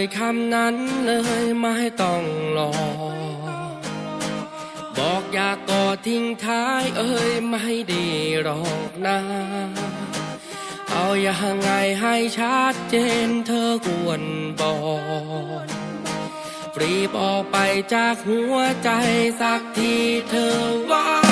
ยคำนั้นเลยไม่ต้องรอ บอกอยากกอดทิ้งท้ายเอ้ยไม่ด้หรอกนะเอาอย่างไงให้ชัดเจนเธอควรบอกรีบออกไปจากหัวใจสักทีเธอว่า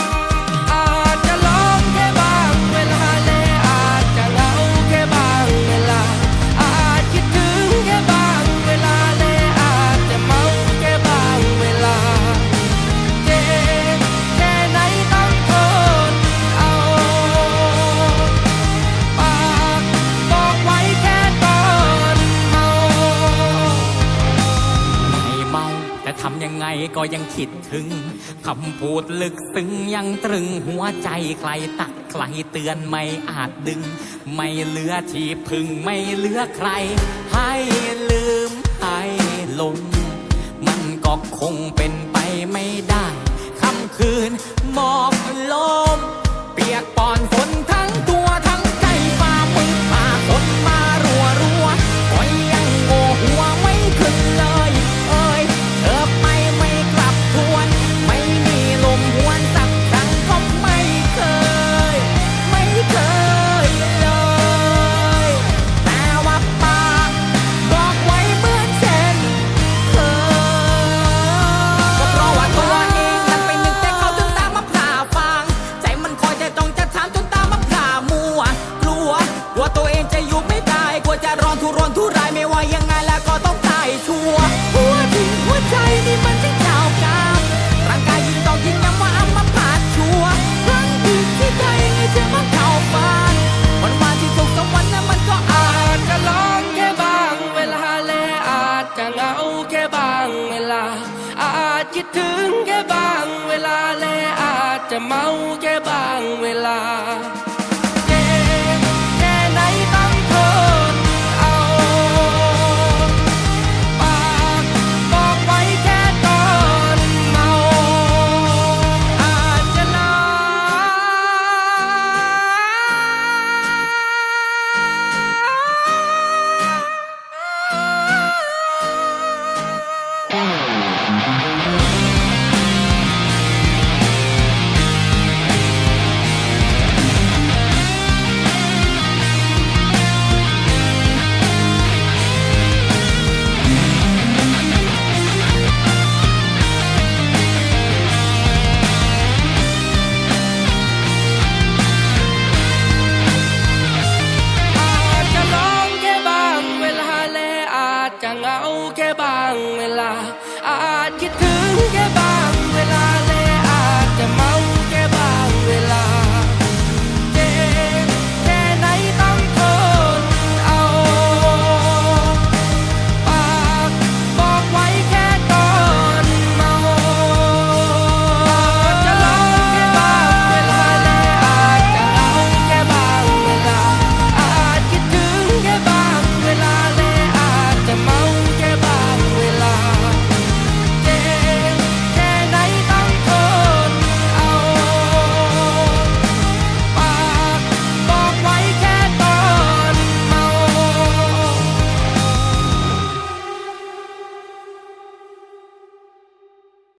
ทำยังไงก็ยังคิดถึงคำพูดลึกซึ้งยังตรึงหัวใจใครตักใครเตือนไม่อาจดึง ไม่เหลือที่พึ่งไม่เหลือใคร ให้ลืมให้ ถึงแค่บางเวลาและอาจจะเมาแค่บางเวลา จะเหงาแค่บางเวลา